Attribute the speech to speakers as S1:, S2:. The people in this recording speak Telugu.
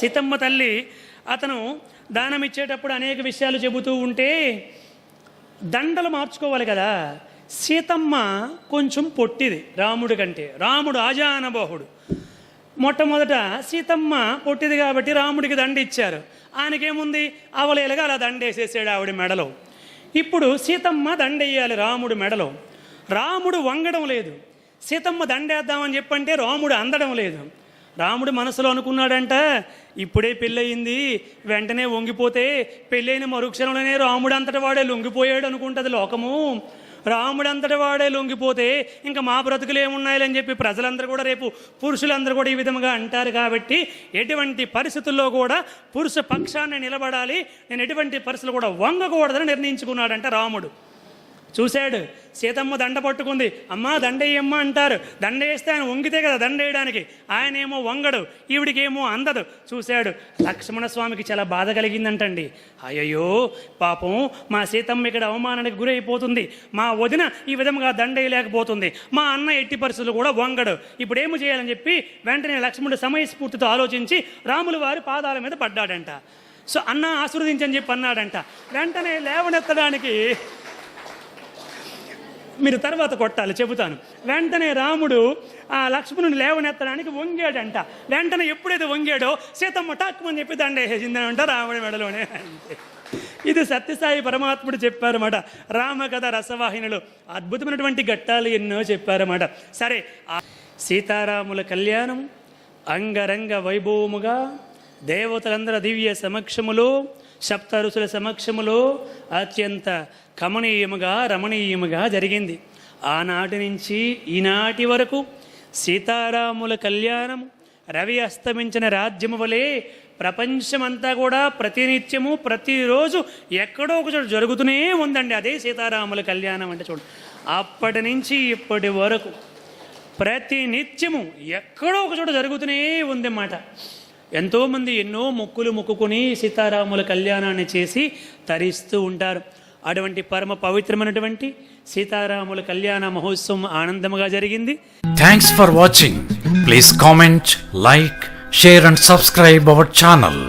S1: సీతమ్మ తల్లి అతను దానం ఇచ్చేటప్పుడు అనేక విషయాలు చెబుతూ ఉంటే దండలు మార్చుకోవాలి కదా. సీతమ్మ కొంచెం పొట్టిది రాముడి కంటే. రాముడు ఆజానబోహుడు. మొట్టమొదట సీతమ్మ పొట్టిది కాబట్టి రాముడికి దండ ఇచ్చారు ఆయనకేముంది అవలేలుగా అలా దండేసేసాడు ఆవిడ మెడలో. ఇప్పుడు సీతమ్మ దండెయ్యాలి రాముడి మెడలో. రాముడు వంగడం లేదు. సీతమ్మ దండేద్దామని చెప్పంటే రాముడు అందడం లేదు. రాముడు మనసులో అనుకున్నాడంట ఇప్పుడే పెళ్ళయింది వెంటనే వంగిపోతే పెళ్ళైన మరుక్షణంలోనే రాముడు అంతటి వాడే లొంగిపోయాడు అనుకుంటుంది లోకము. రాముడు అంతటి వాడే లొంగిపోతే ఇంకా మా బ్రతుకులు ఏమున్నాయని చెప్పి ప్రజలందరూ కూడా రేపు పురుషులందరూ కూడా ఈ విధంగా అంటారు కాబట్టి ఎటువంటి పరిస్థితుల్లో కూడా పురుష పక్షాన్ని నిలబడాలి. నేను ఎటువంటి పరిస్థితులు కూడా వంగకూడదని నిర్ణయించుకున్నాడంట రాముడు. చూశాడు. సీతమ్మ దండ పట్టుకుంది. అమ్మా దండేయమ్మ అంటారు. దండ వేస్తే ఆయన వంగితే కదా దండ వేయడానికి ఆయన ఏమో వంగడు ఈవిడికేమో అందదు. చూశాడు. లక్ష్మణ స్వామికి చాలా బాధ కలిగిందంటండి. అయ్యయ్యో పాపం మా సీతమ్మ ఇక్కడ అవమానానికి గురైపోతుంది. మా వదిన ఈ విధంగా దండ వేయలేకపోతుంది మా అన్న ఎట్టి పరిస్థితులు కూడా వంగడు. ఇప్పుడు ఏమి చేయాలని చెప్పి వెంటనే లక్ష్మణుడు సమయస్ఫూర్తితో ఆలోచించి రాముల వారి పాదాల మీద పడ్డాడంట. సో అన్న ఆశీర్వదించని చెప్పి అన్నాడంట. వెంటనే లేవనెత్తడానికి మీరు తర్వాత కొట్టాలి చెబుతాను. వెంటనే రాముడు ఆ లక్ష్మణుని లేవనెత్తడానికి వంగాడంట. వెంటనే ఎప్పుడైతే వంగాడో సీతమ్మ టాక్కుమని చెప్పి దండేసిందని అంట రాముడి మెడలోనే. ఇది సత్యసాయి పరమాత్ముడు చెప్పారన్నమాట. రామకథ రసవాహినిలో అద్భుతమైనటువంటి ఘట్టాలు ఎన్నో చెప్పారన్నమాట. సరే సీతారాముల కళ్యాణం అంగరంగ వైభవముగా దేవతలందరి దివ్య సమక్షములో సప్తరుసుల సమక్షములో అత్యంత కమనీయముగా రమణీయముగా జరిగింది. ఆనాటి నుంచి ఈనాటి వరకు సీతారాముల కళ్యాణం రవి అస్తమించిన రాజ్యము వలె ప్రపంచమంతా కూడా ప్రతినిత్యము ప్రతిరోజు ఎక్కడో ఒక చోట జరుగుతూనే ఉందండి అదే సీతారాముల కళ్యాణం అంటే చూడండి. అప్పటి నుంచి ఇప్పటి వరకు ప్రతినిత్యము ఎక్కడో ఒక చోట జరుగుతూనే ఉందన్నమాట. ఎంతోమంది ఎన్నో మొక్కులు మొక్కుకొని సీతారాముల కళ్యాణాన్ని చేసి తరిస్తూ ఉంటారు. అటువంటి పరమ పవిత్రమైనటువంటి సీతారాముల కళ్యాణ మహోత్సవం ఆనందముగా జరిగింది.
S2: Thanks for watching please comment like share and subscribe our channel